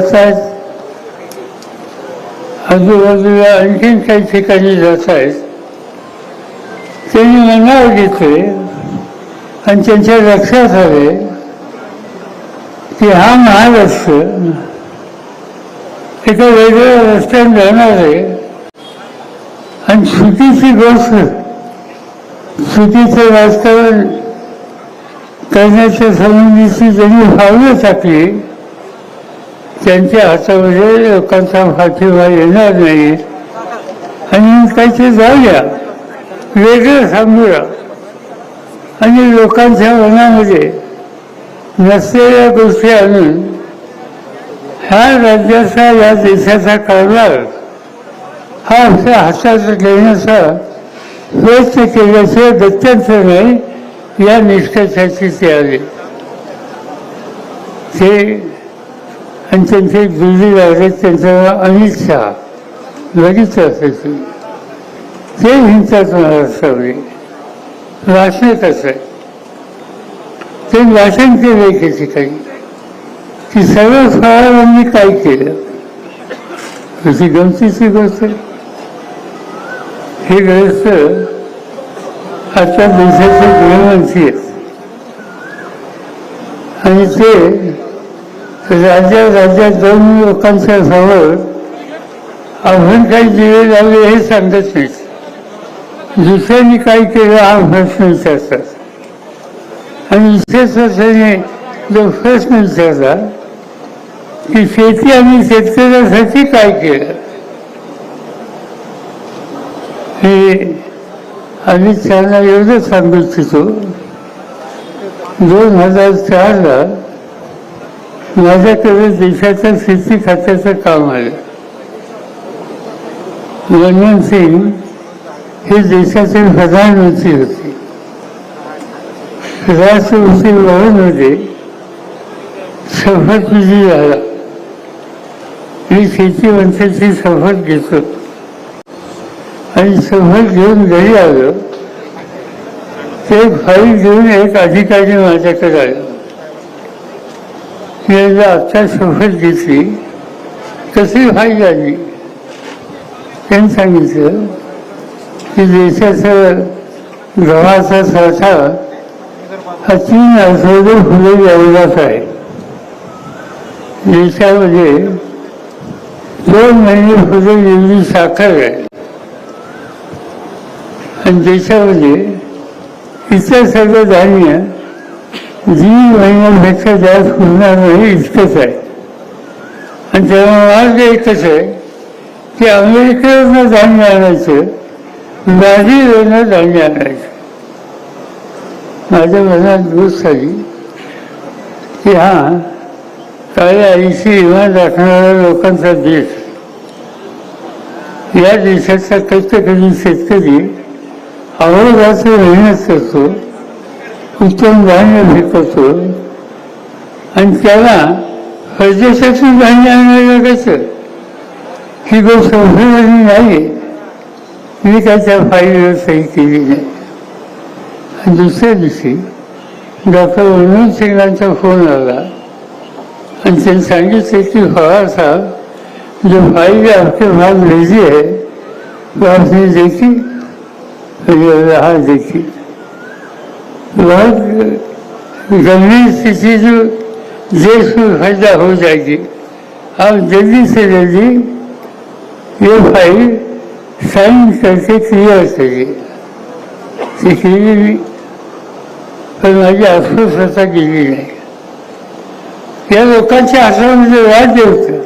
आहेत आजूबाजूला आणखीन काही ठिकाणी जात आहेत. त्यांनी मनावर घेतले आणि त्यांच्या लक्षात आले की हा महाराष्ट्र एका वेगळ्या रस्त्याने जाणार आहे आणि चुकीची गोष्ट चुकीचं राजकारण करण्याच्या संबंधीची त्यांनी भावना टाकली. त्यांच्या हातामध्ये लोकांचा पाठिंबा येणार नाही. आणि काहीतरी जाऊया वेगळं सांगूया आणि लोकांच्या मनामध्ये नसलेल्या गोष्टी आणून ह्या राज्याचा या देशाचा कारभार हा आपल्या हातात घेण्याचा प्रयत्न केल्याशिवाय गत्यंतर नाही या निष्कर्षाची ते आले. ते आणि त्यांचे दिल्ली आहेत त्यांचं अनिच्छा अमित असायची. असायचं ते हिंसाच असावे. वाचण्यात कसं ते वाचन केलं एके ठिकाणी. की सर्व फळांनी काय केलं? अशी गमतीची गोष्ट आहे. हे ग्रस्त आता देशाचे गृहमंत्री आहेत. आणि ते राज्या राज्यात दोन लोकांच्या समोर आव्हान काही दिले लावले हे सांगत नाहीत दुसऱ्यांनी काय केलं हा प्रश्न विचारतात. आणि विशेष अर्थाने जो प्रश्न विचारला की शेती आणि शेतकऱ्यासाठी काय केलं? हे आम्ही त्यांना एवढं सांगू इच्छितो. दोन हजार चारला माझ्याकडे देशाच्या शेती खात्याचं काम आहे. मनमोहन सिंग हे देशाचे प्रधानमंत्री होते. राष्ट्रपती भवनमध्ये शपथविधी झाला. मी शेती मंत्र्याची शपथ घेतो. आणि शपथ घेऊन घरी आलो. ते फाईल घेऊन एक अधिकारी माझ्याकडे आला. मी आता आत्ता शपथ घेतली तशी फाईल आली त्यांनी सांगितलं की देशाचा गव्हाचा साठा हा तीन आठवडे फुले एवढाच आहे देशामध्ये दोन महिने फुले एवढी साखर आहे आणि देशामध्ये इतर सगळं धान्य जी महिन्यापेक्षा जास्त पुरणार नाही इतकंच आहे. आणि त्यामुळे मार्ग एकच आहे की अमेरिकेवरनं धान्य आणायचं ब्राझीलवरनं धान्य आणायचं. माझ्या मनात गोष्ट झाली की हा काळ्या आईशी इमान राखणाऱ्या लोकांचा देश. या देशाचा कष्टकरी शेतकरी अवरोधाचं मेहनत करतो. उत्तम धान्य पिकवतो आणि त्याला परदेशातून धान्य आणायला कसं? ही गोष्ट उपयोगाची नाही. मी त्याच्या त्या फाईलवर सही केली नाही. आणि दुसऱ्या दिवशी डॉक्टर मनमोहन सिंगांचा फोन आला. आणि त्यांनी सांगितलं की फवार साहब जो फाइल आपके पास भेजी है तो आपने देखी मैंने हाँ देखी. बहुत गंभीर स्थिति जो देश में पैदा हो जाएगी। आप जल्दी से जल्दी ये फाइल साइन करके क्लियर करिए ती भी पण माझी अस्वस्थता गेली नाही या लोकांच्या हातामध्ये राज्य होतं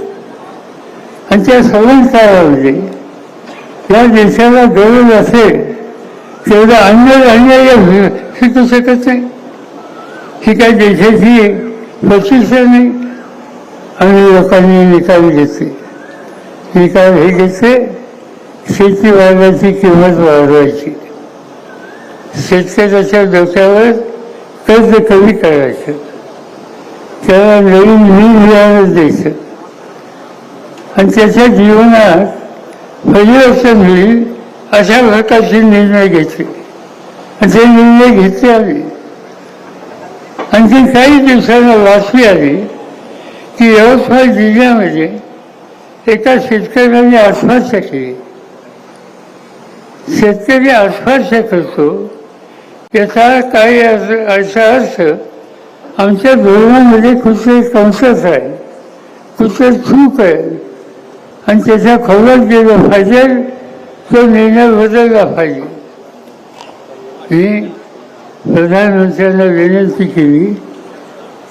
आणि त्या सवय काळामध्ये या देशाला गरज असेल तेवढं अन्य अन्य शिकू शकत नाही ही काही देशाची प्रतिष्ठा नाही? आणि लोकांनी निकाल घेतले. निकाल हे घेतले शेती वाढवायची किंमत वाढवायची. शेतकऱ्याच्या डोक्यावर कर्ज कमी करायचं. त्याला नवीन मी मिळालं द्यायचं. आणि त्याच्या जीवनात परिवर्तन होईल म्हणजे अशा प्रकारचे निर्णय घेतले जे ते निर्णय घेतले आले आणखी काही दिवसांना वाचली आली की यवतमाळ जिल्ह्यामध्ये एका शेतकऱ्याने आत्महत्या केली. शेतकरी आत्महत्या करतो याचा काही अर्थ- याचा अर्थ आमच्या धोरणामध्ये कुठे कंसच आहे कुठे चूक आहे आणि त्याच्या खोलात गेलं पाहिजे तो निर्णय बदलला पाहिजे. मी प्रधानमंत्र्यांना विनंती केली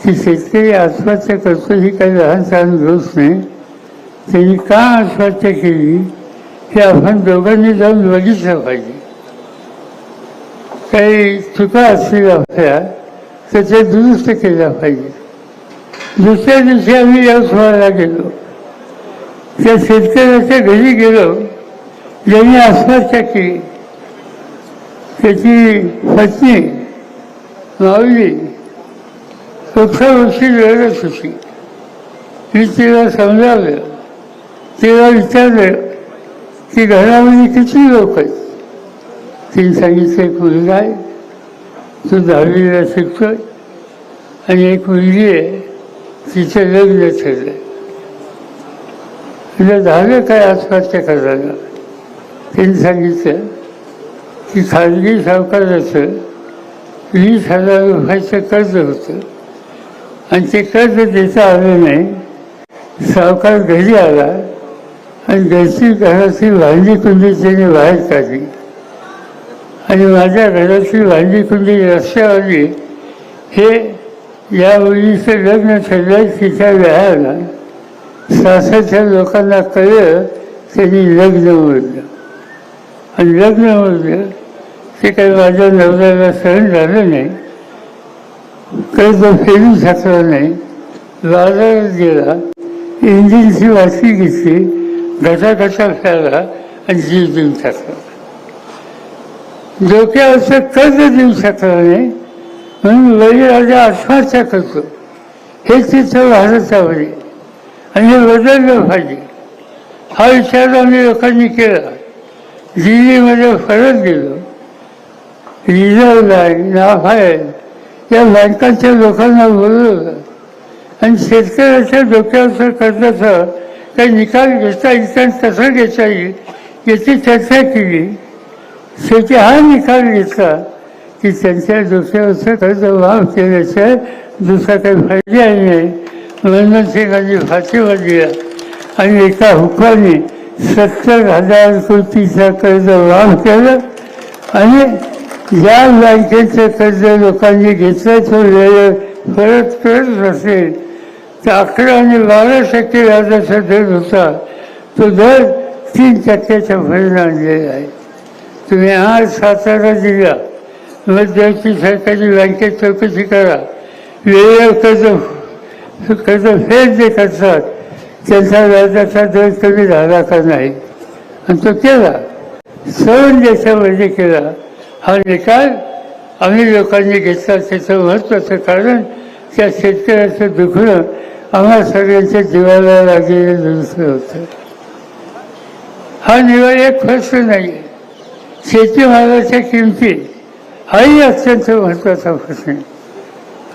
की शेतकरी आत्महत्या करतो ही काही लहान सहान गोष्ट नाही. त्यांनी का आत्महत्या केली? हे आपण दोघांनी जाऊन बघितलं पाहिजे. काही चुका असतील आपल्या तर ते दुरुस्त केल्या पाहिजे. दुसऱ्या दिवशी आम्ही यवतमाळला गेलो. त्या शेतकऱ्याच्या घरी गेलो. ज्यांनी आत्महत्या केली. त्याची पत्नी माऊली वर्षी रडत होती. मी तिला समजावलं. तिला विचारलं की घरामध्ये किती लोक आहेत? तिने सांगितलं एक मुलगा आहे. तो दहावीला शिकतोय. आणि एक मुलगी आहे. तिचं लग्न ठरलं तिला झालं काय आत्महत्या करायला? तिने सांगितलं की खाजगी सावकाराचं वीस हजार रुपयाचं कर्ज होतं. आणि ते कर्ज देता आलं नाही. सावकार घरी आला आणि घरची घराची भांडी कुंडी त्याने बाहेर काढली. आणि माझ्या घराची भांडी कुंडी रस्त्यावरली. हे या मुलीचं लग्न ठरलं तिच्या व्यायाला सासाच्या लोकांना कळलं त्यांनी लग्न मोडलं. आणि लग्न मोडलं ते काही माझ्या नवऱ्याला सहन झालं नाही काही तो फेडू शकला नाही. बाजारात गेला इंजिनची वाशी घेतली घटाघटा खेळला आणि जीव देऊन शकला डोक्यावरचं कर्ज देऊ शकला नाही म्हणून बळीराजा आत्महत्या करतो. हे तिथं भारतामध्ये आणि हे बदललं पाहिजे हा विचार आम्ही लोकांनी केला. दिल्लीमध्ये फरक गेलो रिझर्व्ह बँक नाफाय या बँकांच्या लोकांना बोलवलं आणि शेतकऱ्याच्या डोक्यावरचं कर्जाचा काही निकाल घेता येईल आणि कसा घेता येईल याची चर्चा केली. शेवटी हा निकाल घेतला की त्यांच्या डोक्यावरचं कर्ज माफ केल्याशिवाय दुसरा काही पर्याय नाही. मनमोहन सिंगांनी फाशीवर दिला आणि एका हुकाने सत्तर हजार कोटीचा कर्ज माफ केलं आणि ज्या बँकेचं कर्ज लोकांनी घेतलं ठेवलेलं वेळ परत करत नसेल तर अकरा आणि बारा टक्के व्याजाचा दर होता. तो दर तीन टक्क्याच्या भरून आणलेला आहे. तुम्ही आज सातारा जिल्हा मध्यवर्ती सरकारी बँकेत चौकशी करा. वेळेवर कर्ज कर्ज फेड जे करतात त्यांचा व्याजाचा दर कमी झाला का नाही? आणि तो केला. सर्व देशामध्ये केला. हा निकाल आम्ही लोकांनी घेतला त्याचं महत्त्वाचं कारण त्या शेतकऱ्याचं दुखणं आम्हा सगळ्यांच्या जीवाला लागलेलं दुसरं होतं. हा निवार एक प्रश्न नाही. आहे शेतीमालाच्या किमती हाही अत्यंत महत्त्वाचा प्रश्न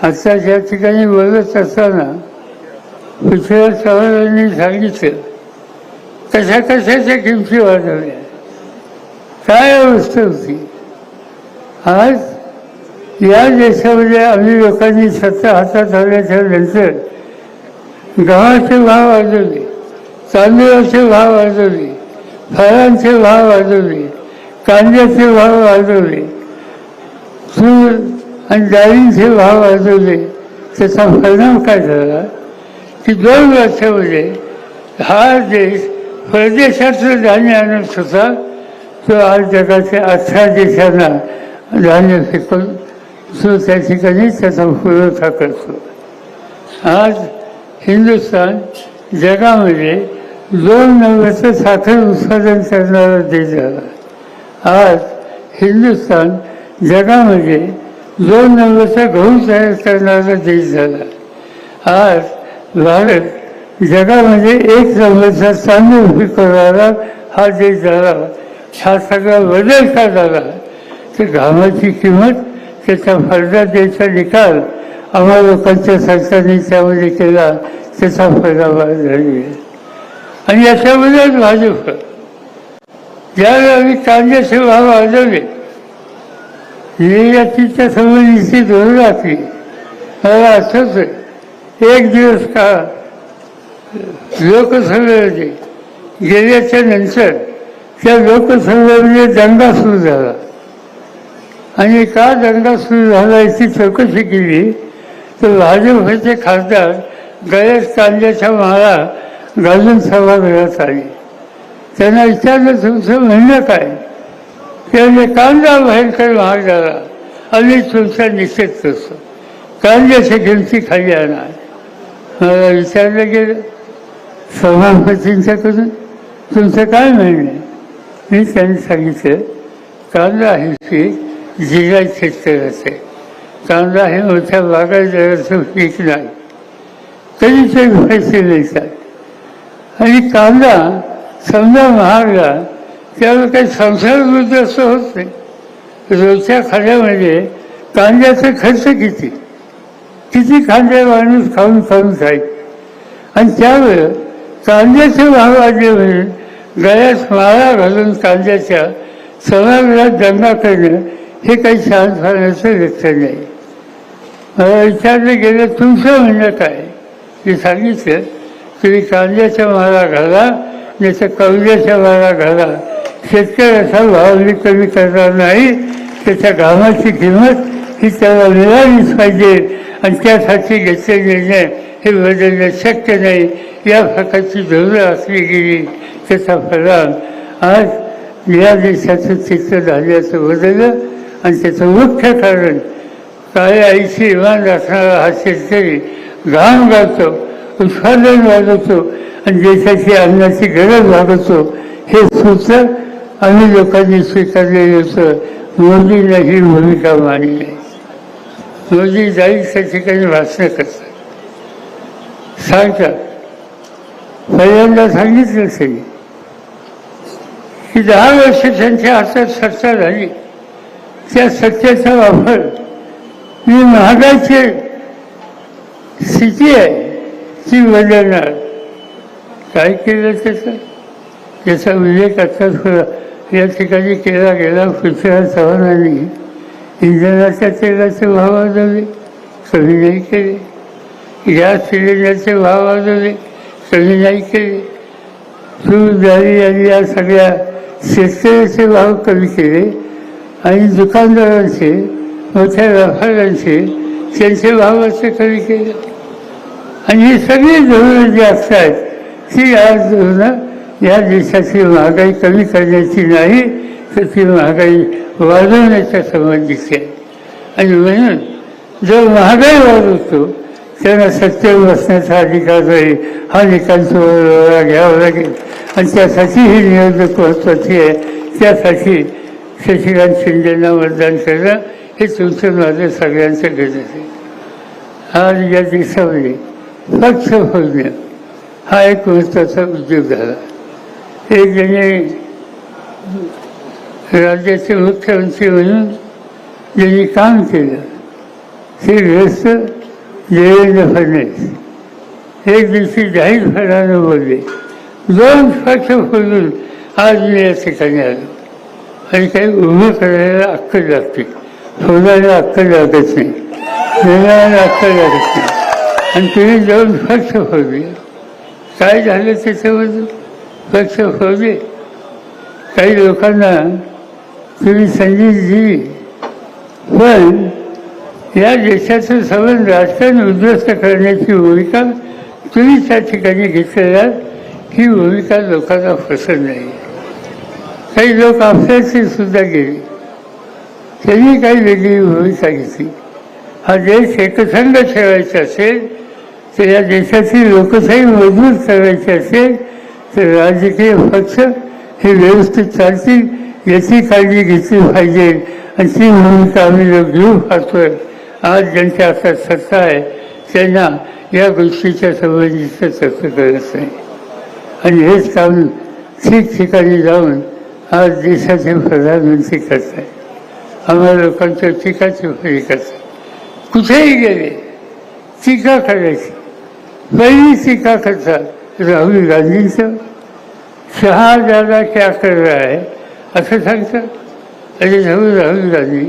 आता ज्या ठिकाणी बोलत असताना पृथ्वीराज चव्हाणांनी सांगितलं कशा कशाच्या किमती वाढवल्या? काय अवस्था होती? आज या देशामध्ये आम्ही लोकांनी सत्ता हातात आल्याच्यानंतर गव्हाचे भाव वाढवले तांदळाचे भाव वाढवले फळांचे भाव वाढवले कांद्याचे भाव वाढवले तूर आणि डाळींचे भाव वाढवले. त्याचा परिणाम काय झाला? की दोन वर्षामध्ये हा देश परदेशातलं धान्य आणत होता तो आज जगाच्या अठरा देशांना धान्य फेकून तो त्या ठिकाणी त्याचा पुरवठा करतो आज हिंदुस्तान जगामध्ये दोन नव्याचं साखर उत्पादन करणारा देश झाला. आज हिंदुस्तान जगामध्ये दोन नव्याचा गहू तयार करणारा देश झाला. आज भारत जगामध्ये एक नंबरचा तांदूळ पिकवणारा हा देश झाला. हा सगळा बदल का झाला ते घामाची किंमत त्याचा फायदा द्यायचा निकाल आम्हा लोकांच्या सरकारने त्यामध्ये केला त्याचा फायदा झाली आणि याच्यामध्येच भाजप. ज्यावेळी आम्ही कांद्याचे भाव वाढवले निर्यातीच्या संबंधीची धोरण असली मला आठवत एक दिवस का लोकसभेमध्ये गेल्याच्यानंतर त्या लोकसभेमध्ये दंगा सुरू झाला. आणि का दंगा सुरू झाला याची चौकशी केली तर भाजपचे खासदार गळ्यात कांद्याच्या माळा घालून सभागृहात आले. त्यांना विचारलं तुमचं म्हणणं काय? त्याने कांदा भयंकर महाग झाला आम्ही तुमचा निषेध करतो. कांद्याच्या किमती खाली आणा. मला विचारलं गेलं सभापतींच्याकडून तुमचं काय म्हणणं मी त्यांनी सांगितलं कांदा हे पीक जिल्हा शेतकऱ्याचं आहे कांदा हे मोठ्या बागायतदाराचं पीक नाही. तरी ते पैसे मिळतात आणि कांदा समजा महागला त्यावेळी काही संसार असं होत नाही. रोजच्या खाण्यामध्ये कांद्याचा खर्च किती? किती कांदे माणूस खाऊन खाऊन खाईल? आणि त्यावेळेस कांद्याचे भाव वाढले म्हणून गळ्यात माळा घालून कांद्याच्या सभागृहात दंगा करणं हे काही शहाणपणाचं लक्षण नाही. मला विचारलं गेलं तुमचं म्हणणं काय मी सांगितलं तुम्ही कांद्याच्या माला घाला नाही तर कवल्याच्या माला घाला. शेतकऱ्याचा भाव मी कमी करणार नाही. त्याच्या घामाची किंमत ही त्याला मिळालीच पाहिजे. आणि त्यासाठी घेतले निर्णय हे बदलणं शक्य नाही. या प्रकारची धोरणं असली गेली त्याचा परिणाम आज या देशाचं चित्र झाल्याचं बदललं. आणि त्याचं मुख्य कारण काळ्या आईशी इमान असणारा हा शेतकरी घाम घालतो उत्पादन वाढवतो आणि देशाची अन्नाची गरज भागवतो हे सूत्र आम्ही लोकांनी स्वीकारलेलं होतं. मोदींना ही भूमिका मानली मोदी जाईल त्या ठिकाणी भाषणं करतात. सांगतात. पहिल्यांदा सांगितलं तरी की दहा वर्ष त्यांच्या हातात सत्ता झाली. त्या सत्तेचा वापर ही महागाची स्थिती आहे ती बदलणार. काय केलं त्याचं? त्याचा उल्लेख आत्ताच या ठिकाणी केला गेला पृथ्वीराज चव्हाणांनी इंधनाच्या तेलाचे भाव वाढवले कमी नाही केले. गॅस सिलेंडरचे भाव वाढवले कमी नाही केले. तूर डाळी आणि या सगळ्या शेतकऱ्याचे भाव कमी केले आणि दुकानदारांचे मोठ्या व्यापाऱ्यांचे त्यांचे भाव असे कमी केले? आणि ही सगळी धोरणं जी असतात ती आज धोरणं या देशाची महागाई कमी करण्याची नाही तर ती महागाई वाढवण्याच्या संबंधीची आहे. आणि म्हणून जो महागाई वाढवतो त्यांना सत्तेवर बसण्याचा अधिकार नाही हा निकाल तुम्हाला घ्यावा लागेल. आणि त्यासाठी ही निवडणूक महत्वाची आहे. त्यासाठी शशिकांत शिंदेना मतदान करणं हे तुमचं माझं सगळ्यांचं गरज आहे. आज या दिवसामध्ये स्वच्छ फोडणं हा एक महत्त्वाचा उद्योग झाला. एक ज्याने राज्याचे मुख्यमंत्री म्हणून ज्यांनी काम केलं ते ग्रस्त देवेंद्र फडणवीस. एक दिवशी जाहीरपणानं बोलले दोन स्वच्छ बोलून आज मी या ठिकाणी आलो. आणि काही उभं करायला अक्कल लागते. फोडायला अक्कल लागत नाही. देण्याला अक्कल लागत नाही. आणि तुम्ही जाऊन स्वच्छ व्हावी. काय झालं त्याच्यावर स्वच्छ फोडले काही लोकांना तुम्ही संधी दिली. पण या देशाचं संबंध राजकारण उद्ध्वस्त करण्याची भूमिका तुम्ही त्या ठिकाणी घेतलेल्या ही भूमिका लोकांना पसंत नाही. काही लोक अभ्यासी सुद्धा गेले. त्यांनी काही वेगळी भूमिका घेतली हा देश एकसंध ठेवायचा असेल तर या देशाची लोकशाही मजबूत करायची असेल तर राजकीय पक्ष हे व्यवस्थित चालतील याची काळजी घेतली पाहिजे. आणि ती भूमिका आम्ही लोक घेऊ पाहतोय. आज ज्यांच्या हातात सत्ता आहे त्यांना या गोष्टीच्या संबंधीचं चर्चा करत नाही आणि हेच काम ठिकठिकाणी जाऊन आज देशाचे प्रधानमंत्री करत आहे आम्हाला लोकांच्या टीकाची फळी करतात कुठेही गेले टीका करायची. पहिली टीका करतात राहुल गांधींचं. शहा दादा क्या कर रहा है? असं सांगतात. अरे राहुल राहुल गांधी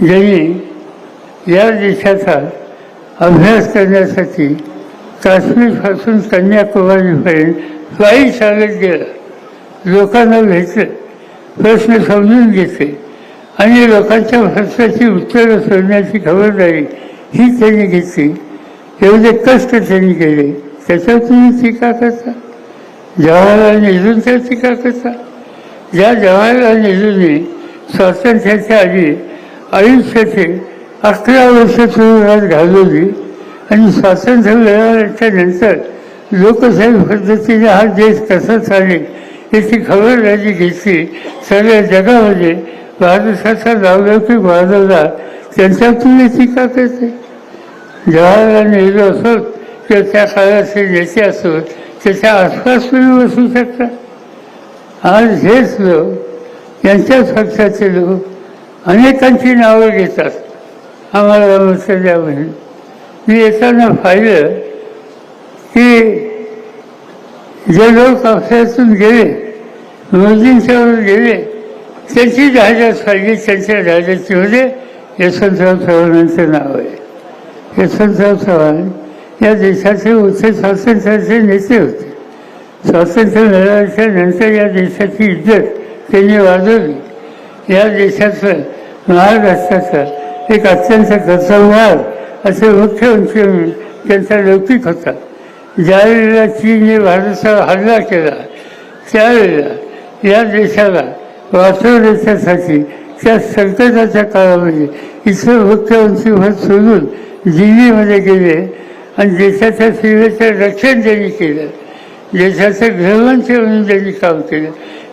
ज्यांनी या देशाचा अभ्यास करण्यासाठी काश्मीरपासून कन्याकुमारीपर्यंत काही चालत गेला. लोकांना भेटले प्रश्न समजून घेतले आणि लोकांच्या प्रश्नाची उत्तरं सोडण्याची खबरदारी ही त्यांनी घेतली. एवढे कष्ट त्यांनी केले. त्याच्यावर तुम्ही टीका करता? जवाहरलाल नेहरूंच्या टीका करता? ज्या जवाहरलाल नेहरूंनी स्वातंत्र्याच्या आधी आयुष्याचे अकरा वर्ष तुरुंगात घालवली आणि स्वातंत्र्य मिळाल्याच्या नंतर लोकशाही पद्धतीने हा देश कसा चालेल याची खबरदारी घेतली सगळ्या जगामध्ये महाराष्ट्राचा नावलौकिक वाढवला त्यांच्यातून तुम्ही टीका करते जवाहरलाल नेहरू असोत किंवा त्या काळाचे नेते असोत त्याच्या आसपास तुम्ही बसू शकता आज हेच लोक यांच्याच पक्षाचे लोक अनेकांची नावं घेतात। आम्हाला मत द्या म्हणून। मी येताना पाहिलं की जे लोक पक्षातून गेले मोदींच्यावर गेले. त्याची जाहिरात पाहिजे त्यांच्या जाहिरातीमध्ये यशवंतराव चव्हाणांचं नाव आहे. यशवंतराव चव्हाण या देशाचे उच्च स्वातंत्र्याचे नेते होते. स्वातंत्र्य मिळाल्याच्या नंतर या देशाची इज्जत त्यांनी वाजवली या देशाचं महाराष्ट्राचं एक अत्यंत कर्तव्यवार असे मुख्यमंत्री त्यांचा लौकिक होता. ज्यावेळेला चीनने भारतावर हल्ला केला. त्यावेळेला या देशाला वाचवण्याच्यासाठी त्या संकटाच्या काळामध्ये इतर मुख्यमंत्री पद सोडून दिल्लीमध्ये गेले आणि देशाच्या सीमेचं रक्षण त्यांनी केलं. देशाचं गृहमंत्री म्हणून त्यांनी काम केलं.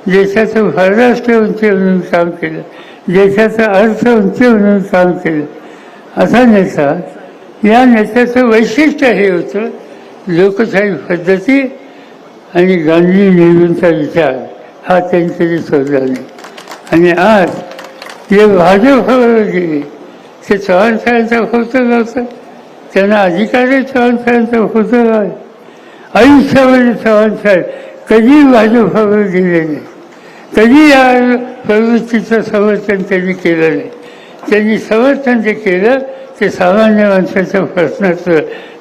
देशाचं परराष्ट्रमंत्री म्हणून काम केलं. देशाचं अर्थमंत्री म्हणून काम केलं. असा नेता या नेत्याचं वैशिष्ट्य हे होतं लोकशाही पद्धती आणि गांधी नेहरूंचा विचार हा त्यांच्याकडे शोधला नाही. आणि आज जे भाजपवर गेले ते चव्हाणसाहेबांचा होत होतं नव्हतं. त्यांना अधिकारी चव्हाणसाहेबांचा होतं नाही. आयुष्यामध्ये चव्हाणसाहेब कधी भाजपवर गेले नाही. कधी या प्रवृत्तीचं समर्थन त्यांनी केलं नाही. त्यांनी समर्थन जे केलं ते सामान्य माणसाच्या प्रश्नाचं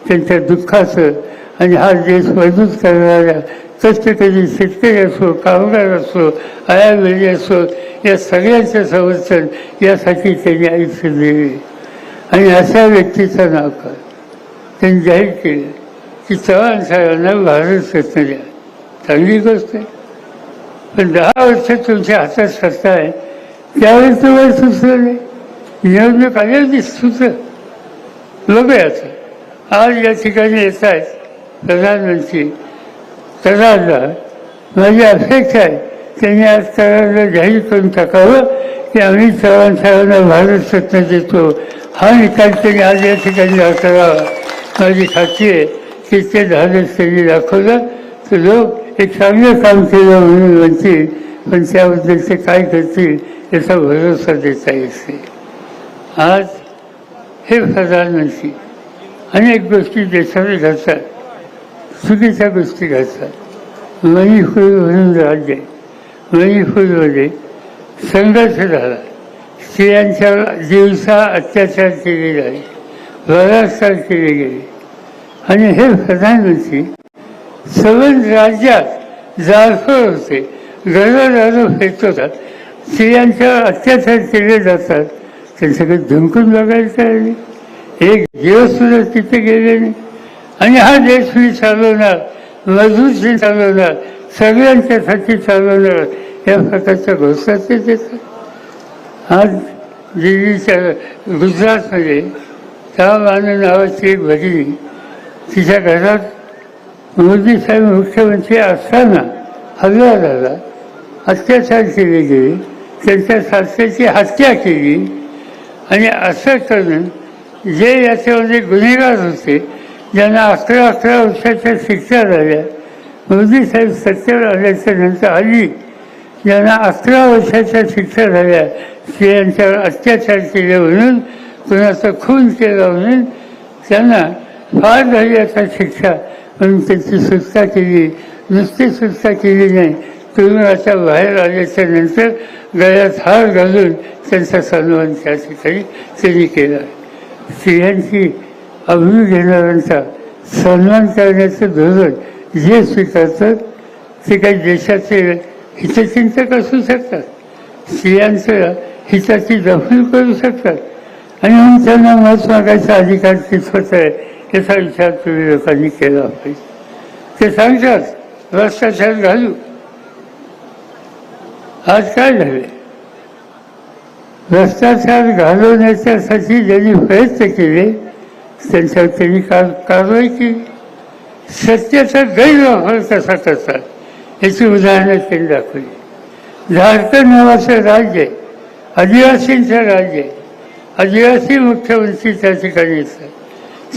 त्यांच्या दुःखाचं. आणि हा देश मजबूत करणाऱ्या कष्टकरी शेतकरी असो कामगार असो आयावेळी असो या सगळ्यांचं समर्थन यासाठी त्यांनी आयुष्य दिले. आणि अशा व्यक्तीचं नाव कर. त्यांनी जाहीर केलं की चव्हाण साहेबांना भारत रत्न द्या. चांगली गोष्ट आहे. पण दहा वर्ष तुमच्या हातात सत्ता आहे. त्यावेळेस तुम्हाला सुचलं नाही. निवडणूक आल्यावरती सुचलं बघूयाचं आज या ठिकाणी येत आहेत प्रधानमंत्री. करारला माझी अपेक्षा आहे त्यांनी आज करारला जाहीर करून टाकावं की आम्ही चव्हाण साहेबांना भारत रत्न देतो. हा निकाल त्यांनी आज या ठिकाणी करावा माझी खात्री आहे की ते धाडस त्यांनी दाखवलं. तर लोक एक चांगलं काम केलं म्हणून म्हणतील पण त्याबद्दल ते काय करतील याचा भरोसा देता येत नाही. आज हे प्रधानमंत्री अनेक गोष्टी देशाने घडतात चुकीच्या गोष्टी घडतात मणिपूर म्हणून राज्य मणिपूरमध्ये संघर्ष झाला. स्त्रियांच्या दिवसा अत्याचार केले गेले बलात्कार केले गेले. आणि हे प्रधानमंत्री सर्व राज्यात जाळफळ होते. घरोघरं होतात स्त्रियांच्या अत्याचार केले जातात. त्यांच्याकडे धुंकून बघायला बघायचं एक दिवस सुद्धा तिथे गेले नाही. आणि हा देश मी चालवणार मजबूत चालवणार सगळ्यांच्यासाठी चालवणार या प्रकारच्या घोषणा ते देतात. आज दिल्लीच्या गुजरातमध्ये रामानंद नावाची एक भगिनी तिच्या घरात मोदी साहेब मुख्यमंत्री असताना हल्ला झाला अत्याचार केले गेले त्यांच्या सासऱ्याची हत्या केली आणि असं करून जे याच्यामध्ये गुन्हेगार होते ज्यांना अकरा अकरा वर्षाच्या शिक्षा झाल्या मोदी साहेब सत्तेवर आल्याच्यानंतर आली ज्यांना अकरा वर्षाच्या शिक्षा झाल्या स्त्रियांच्यावर अत्याचार केले म्हणून कुणाचा खून केला म्हणून त्यांना फार झाली आता शिक्षा म्हणून त्यांची सुटका केली. नुसती सुटका केली नाही. तुरुंगाच्या बाहेर आल्याच्यानंतर गळ्यात हार घालून त्यांचा सन्मान त्या ठिकाणी त्यांनी केला. स्त्रियांची अभिन घेणाऱ्यांचा सन्मान करण्याचं धोरण जे स्वीकारतात ते काही देशाचे हितचिंतक असू शकतात. स्त्रियांचं हिताची दखल करू शकतात. आणि म्हणून त्यांना मत मागायचा अधिकार कितपत आहे याचा विचार तुम्ही लोकांनी केला पाहिजे. ते सांगतात भ्रष्टाचार घालू. आज काय झाले? भ्रष्टाचार घालवण्याच्यासाठी ज्यांनी प्रयत्न केले त्यांच्यावर त्यांनी कार कारवाई केली. सत्याचा गैरवापर कसा करतात? याची उदाहरणं त्यांनी दाखवली. झारखंड नावाचं राज्य आदिवासींचं राज्य आदिवासी मुख्यमंत्री त्या ठिकाणी येतात.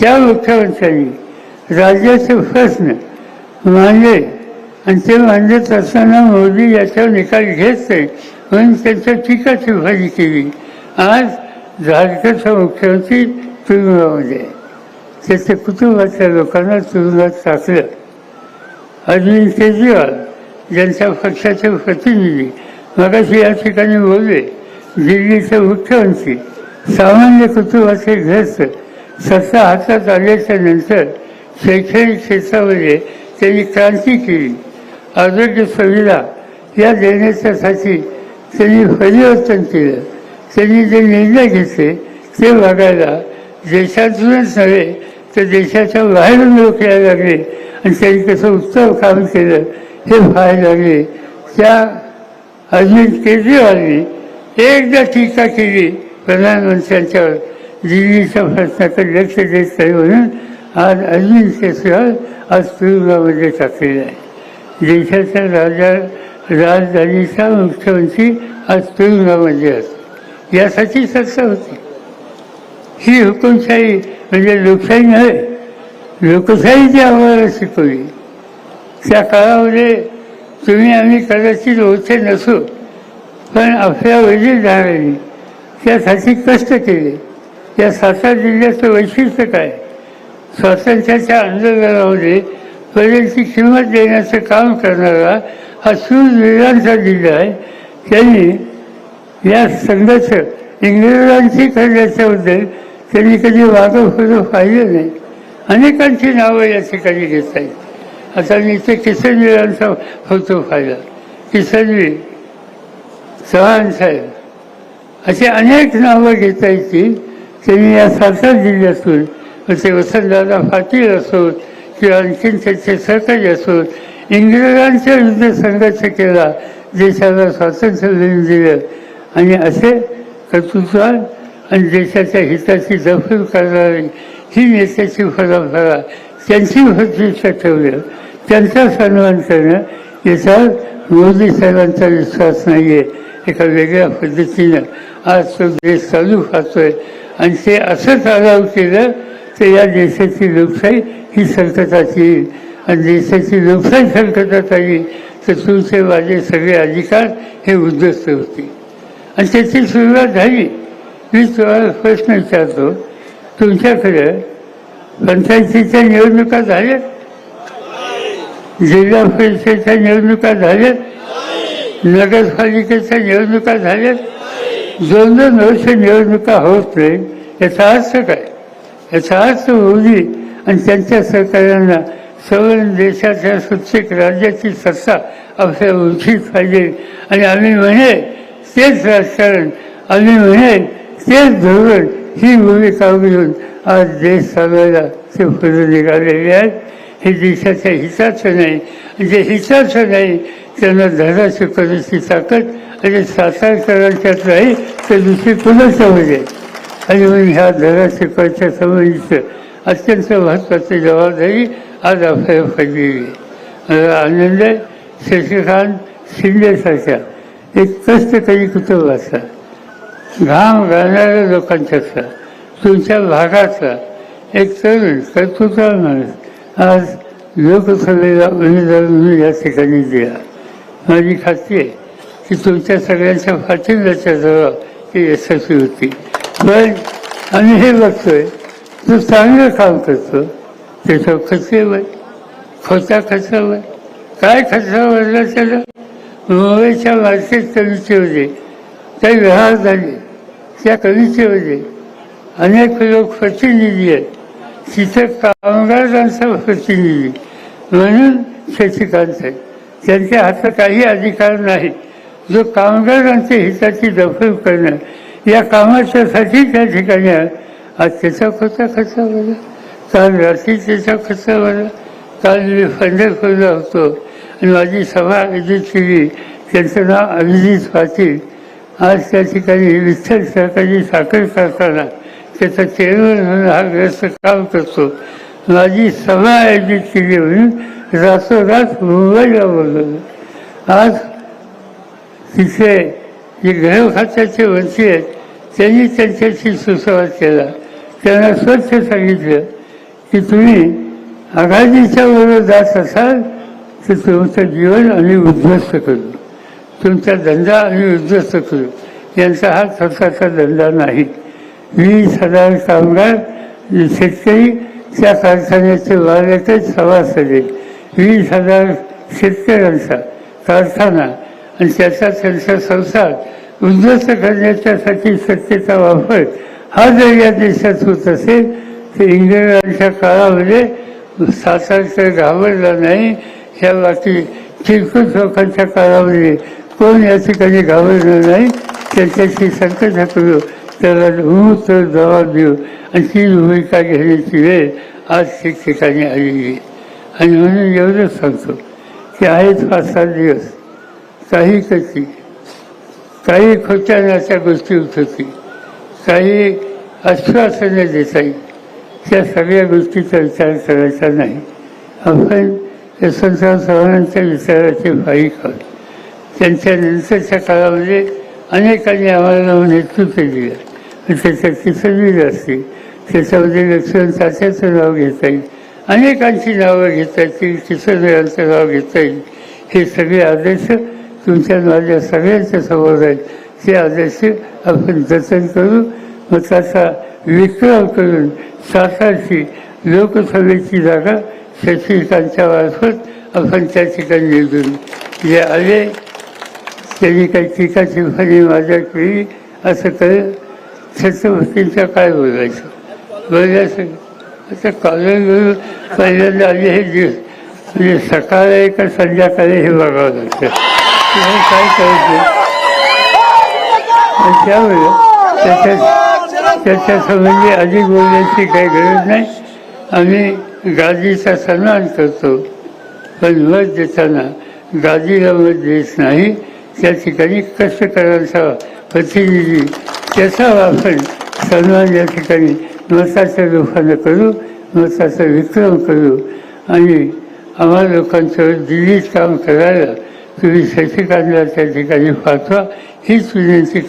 त्या मुख्यमंत्र्यांनी राज्याचे प्रश्न मांडले. आणि ते मांडत असताना मोदी याच्यावर निकाल घेत नाही म्हणून त्यांच्या टीकाची भाजी केली. आज झारखंडचा मुख्यमंत्री तुरुंगामध्ये त्याच्या कुटुंबातल्या लोकांना तुरुंगात टाकलं. अरविंद केजरीवाल ज्यांच्या पक्षाचे प्रतिनिधी मगाशी या ठिकाणी बोलले. दिल्लीचे मुख्यमंत्री सामान्य कुटुंबाचे ग्रस्त सत्ता हातात आल्याच्यानंतर शैक्षणिक क्षेत्रामध्ये त्यांनी क्रांती केली. आरोग्य सुविधा या देण्याच्यासाठी त्यांनी परिवर्तन केलं. त्यांनी जे निर्णय घेतले ते बघायला देशातूनच नव्हे तर देशाच्या बाहेरून लोक यायला लागले आणि त्यांनी कसं उत्तम काम केलं हे पाहायला लागले. त्या अरविंद केजरीवालनी एकदा टीका केली प्रधानमंत्र्यांच्यावर दिल्लीच्या प्रश्नाकडे लक्ष देत नाही म्हणून आज अरविंद केजरीवाल आज तुरुंगामध्ये टाकलेला आहे देशाच्या राजा राजधानीचा मुख्यमंत्री आज तुरुंगामध्ये असतो. यासाठी सत्ता होती. ही हुकुमशाही म्हणजे लोकशाही नव्हे लोकशाहीची आम्हाला शिकवली. त्या काळामध्ये तुम्ही आम्ही कदाचित ओळखे नसू पण आपल्या वडीलधाऱ्यांनी त्यासाठी कष्ट केले. या सातारा जिल्ह्याचं वैशिष्ट्य काय? स्वातंत्र्याच्या आंदोलनामध्ये प्रजेची किंमत देण्याचं काम करणारा हा शूरवीरांचा जिल्हा आहे. त्यांनी या संघर्ष इंग्रजांशी करण्याच्याबद्दल त्यांनी कधी वागं फुलं पाहिलं नाही. अनेकांची नावं या ठिकाणी घेता आहेत. आता मी ते किसनवीरांचा होतो फायदा किसनवीर चव्हाण साहेब. अशी अनेक नावं घेता येतील त्यांनी या सातारा जिल्ह्यातून असून ते वसंतदादा पाटील असोत की आणखीन त्याचे सहकारी असून इंग्रजांच्या विरुद्ध संघर्ष केला देशाला स्वातंत्र्य देऊन दिलं. आणि असे कर्तृत्वान आणि देशाच्या हिताची दखल करणारी ही नेत्याची परंपरा त्यांची प्रतिष्ठा ठेवलं. त्यांचा सन्मान करणं याच्यावर मोदी साहेबांचा विश्वास नाही आहे एका वेगळ्या पद्धतीनं आज तो देश चालू पाहतोय आणि ते असंच आगाव केलं तर या देशाची लोकशाही ही संकटाची आणि देशाची नुकसान संकटात आली तर तुमचे माझे सगळे अधिकार हे उद्ध्वस्त होतील आणि त्याची सुरुवात झाली. मी तुम्हाला प्रश्न विचारतो तुमच्याकडे पंचायतीच्या निवडणुका झाल्या? जिल्हा परिषदेच्या निवडणुका झाल्या? नगरपालिकेच्या निवडणुका झाल्या? दोन दोन वर्ष निवडणुका होत नाही याचा अर्थ काय? याचा अर्थ होऊ आणि त्यांच्या सहकार्यांना सवर्ण देशाच्या सुशिक राज्याची सत्ता आपल्या ओळखीत पाहिजे. आणि आम्ही म्हणे तेच राजकारण. आम्ही म्हणे तेच धोरण ही भूमिका घेऊन आज देश चालवायला ते फुलं निघालेले आहेत. हे देशाच्या हिताचं नाही. जे हिताचं नाही त्यांना धडा शिकवण्याची ताकद आणि सातारकरांच्यात नाही तर दुसरी कुणाच्यामध्ये आणि म्हणून ह्या धडा शिकवायच्या संबंधीचं अत्यंत महत्त्वाची जबाबदारी आज आपल्याला पडलेली आहे. मला आनंद आहे. शशिकांत शिंदेसारख्या एक कष्टकरी कुटुंबाचा घाम घालणाऱ्या लोकांच्याचा तुमच्या भागाचा एक तरुण कर्तृत्व माणूस आज लोकसभेला उमेदवार म्हणून या ठिकाणी दिला माझी खात्री आहे की तुमच्या सगळ्यांच्या पाठिंब्याच्या जवळ ती यशस्वी होती. पण आम्ही हे बघतोय तो चांगलं काम करतो त्याच्यावर खचेवर खोटा खचावर काय खचावरला त्याला? मुंबईच्या मार्केट कमिटीमध्ये त्या व्यवहार झाले त्या कमिटीमध्ये अनेक लोक प्रतिनिधी आहेत. तिथे कामगारांचा प्रतिनिधी. म्हणून शशिकांत आहे त्यांच्या हातात काही अधिकार नाही. जो कामगारांच्या हिताची दखल करणं या कामाच्यासाठी त्या ठिकाणी आज त्याचा खर्च खर्च बघा काल रात्री त्याचा खर्चा बघा काल मी पंढरपूरला होतो. आणि माझी सभा आयोजित केली. त्यांचं नाव अभिजित पाटील. आज त्या ठिकाणी विठ्ठल सरकारी साखर कारखाना. त्याचा चेअरमन म्हणून हा ग्रस्त काम करतो. माझी सभा आयोजित केली म्हणून रातोरात मुंबईला बोलवलं आज तिथे जे गृह खात्याचे मंत्री आहेत त्यांनी त्यांच्याशी सुसंवाद केला. त्यांना स्वच्छ सांगितलं की तुम्ही आघाडीच्या बरोबर जात असाल तर तुमचं जीवन आम्ही उद्ध्वस्त करू. तुमचा धंदा आम्ही उद्ध्वस्त करू. यांचा हा स्वतःचा धंदा नाही. वीस हजार कामगार शेतकरी त्या कारखान्याचे मालकच सभासद वीस हजार शेतकऱ्यांचा कारखाना आणि त्याचा त्यांचा संसार उद्ध्वस्त करण्याच्यासाठी सत्तेचा वापर हा जर या देशात होत असेल तर इंग्रजांच्या काळामध्ये सातारचं घाबरला नाही. ह्या बाकी किरकोळ लोकांच्या काळामध्ये कोण या ठिकाणी घाबरलं नाही त्याच्याशी संकट करू त्याला तर जबाब देऊ आणि ती भूमिका घेण्याची वेळ आज ठिकठिकाणी आलेली आहे. आणि म्हणून एवढंच सांगतो की आहेत पाच सात दिवस. काही कशी काही खोट्या नाच्या गोष्टी होत होती. काही आश्वासने देता येईल त्या सगळ्या गोष्टीचा विचार करायचा नाही. आपण यशवंतराव चव्हाणांच्या विचाराचे भाई आहोत त्यांच्या नंतरच्या काळामध्ये अनेकांनी आम्हाला नेतृत्व दिलं. त्याच्या त्याच्यात असतील त्याच्यामध्ये लक्ष्मण तात्याचं नाव घेता येईल अनेकांची नावं घेता येतील किसनवीरांचं नाव घेता येईल हे सगळे आदर्श तुमच्या माझ्या सगळ्यांच्या समोर आहेत. ते आदर्श आपण जतन करू मग त्याचा विक्रम करून सातारची लोकसभेची जागा शशिकांतच्या मार्फत आपण त्या ठिकाणी निवडून जे आले त्यांनी काही टीका टिप्पणी माझ्या केली असं तर छत्रपतींचं काय बोलायचं? बोलायचं आता कॉलेज पहिल्यांदा आले हे दिवस. म्हणजे सकाळ आहे का संध्याकाळी हे बघावं लागतं. काय करायचं? त्यामुळे त्याच्या त्याच्यासंबंधी अधिक बोलण्याची काही गरज नाही. आम्ही गादीचा सन्मान करतो. पण मत देताना गादीला मत देत नाही. त्या ठिकाणी कष्टकऱ्यांचा प्रतिनिधी त्याचा आपण सन्मान या ठिकाणी मताच्या लोकांना करू मताचा विक्रम करू. आणि आम्हा लोकांचं दिल्लीत काम करायला तुम्ही शशिकांतला त्या ठिकाणी पाठवा हीच विनंती